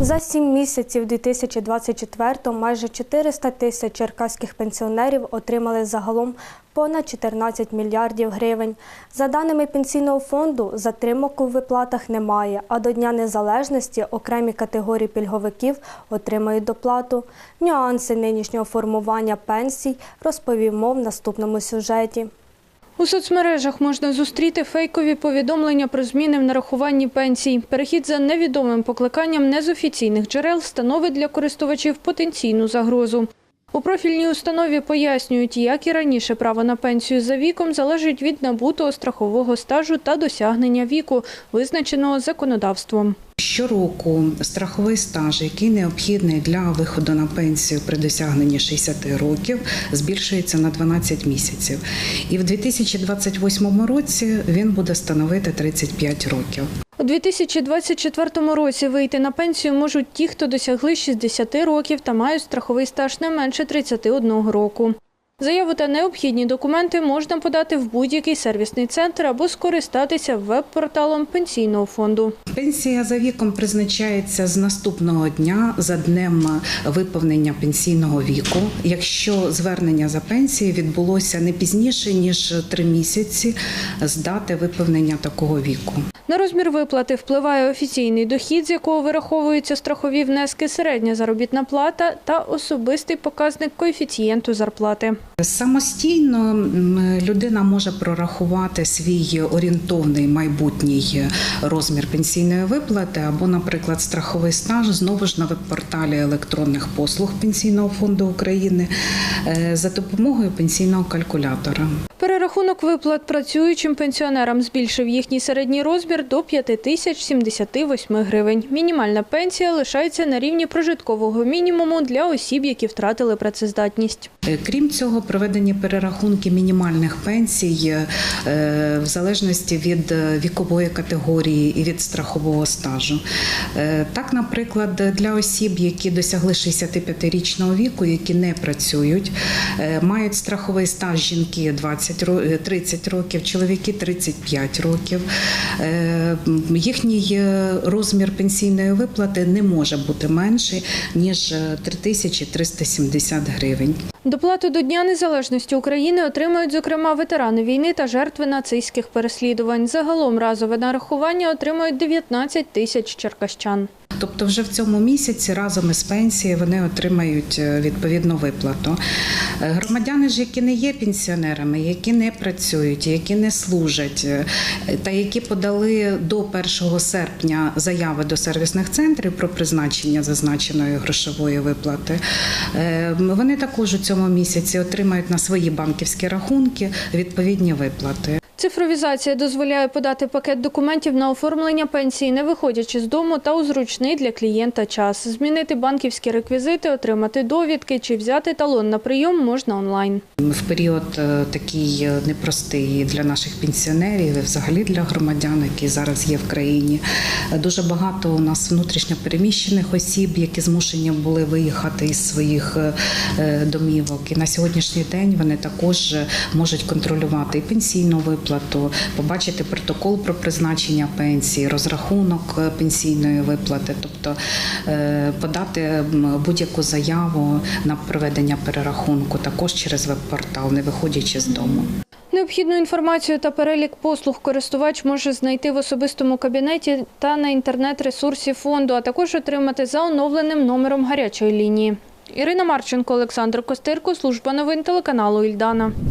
За сім місяців 2024-го майже 400 тисяч черкаських пенсіонерів отримали загалом понад 14 мільярдів гривень. За даними пенсійного фонду, затримок у виплатах немає, а до Дня Незалежності окремі категорії пільговиків отримають доплату. Нюанси нинішнього формування пенсій розповів мов в наступному сюжеті. У соцмережах можна зустріти фейкові повідомлення про зміни в нарахуванні пенсій. Перехід за невідомим покликанням не з офіційних джерел становить для користувачів потенційну загрозу. У профільній установі пояснюють, як і раніше право на пенсію за віком залежить від набутого страхового стажу та досягнення віку, визначеного законодавством. Щороку страховий стаж, який необхідний для виходу на пенсію при досягненні 60 років, збільшується на 12 місяців. І в 2028 році він буде становити 35 років. У 2024 році вийти на пенсію можуть ті, хто досягли 60 років та мають страховий стаж не менше 31 року. Заяву та необхідні документи можна подати в будь-який сервісний центр або скористатися веб-порталом пенсійного фонду. Пенсія за віком призначається з наступного дня за днем виповнення пенсійного віку, якщо звернення за пенсією відбулося не пізніше ніж три місяці з дати виповнення такого віку. На розмір виплати впливає офіційний дохід, з якого вираховуються страхові внески, середня заробітна плата та особистий показник коефіцієнту зарплати. Самостійно людина може прорахувати свій орієнтовний майбутній розмір пенсійної виплати або, наприклад, страховий стаж знову ж на веб-порталі електронних послуг Пенсійного фонду України е, за допомогою пенсійного калькулятора. Перерахунок виплат працюючим пенсіонерам збільшив їхній середній розмір до 5078 гривень. Мінімальна пенсія лишається на рівні прожиткового мінімуму для осіб, які втратили працездатність. Е, Крім цього, проведені перерахунки мінімальних пенсій е, в залежності від е, вікової категорії і від страхового стажу. Так, наприклад, для осіб, які досягли 65-річного віку, які не працюють, мають страховий стаж жінки 20 е, 30 років, чоловіки 35 років. Їхній розмір пенсійної виплати не може бути менший ніж е, 3370 гривень. Доплату до Дня Незалежності України отримають, зокрема, ветерани війни та жертви нацистських переслідувань. Загалом разове нарахування отримають 19 тисяч черкащан. Тобто, вже в цьому місяці разом із пенсією вони отримають е, відповідну виплату. Е, Громадяни ж, які не є пенсіонерами, які не працюють, які не служать, е, та які подали до 1 серпня заяви до сервісних центрів про призначення зазначеної грошової виплати, вони також у цьому місяці отримають на свої банківські рахунки відповідні виплати. Цифровізація дозволяє подати пакет документів на оформлення пенсії, не виходячи з дому та у зручний для клієнта час. Змінити банківські реквізити, отримати довідки чи взяти талон на прийом можна онлайн. В період е, такий е, непростий для наших пенсіонерів, і взагалі для громадян, які зараз є в країні. Е, Дуже багато у нас внутрішньо переміщених осіб, які змушені були виїхати із своїх домівок. І на сьогоднішній день вони також можуть контролювати і пенсійну виплату, побачити протокол про призначення пенсії, розрахунок е, пенсійної виплати, тобто е, подати будь-яку заяву на проведення перерахунку також через веб-портал, не виходячи з дому. Необхідну інформацію та перелік послуг користувач може знайти в особистому кабінеті та на інтернет-ресурсі фонду, а також отримати за оновленим номером гарячої лінії. Ірина Марченко, Олександр Костирко, служба новин телеканалу Ільдана.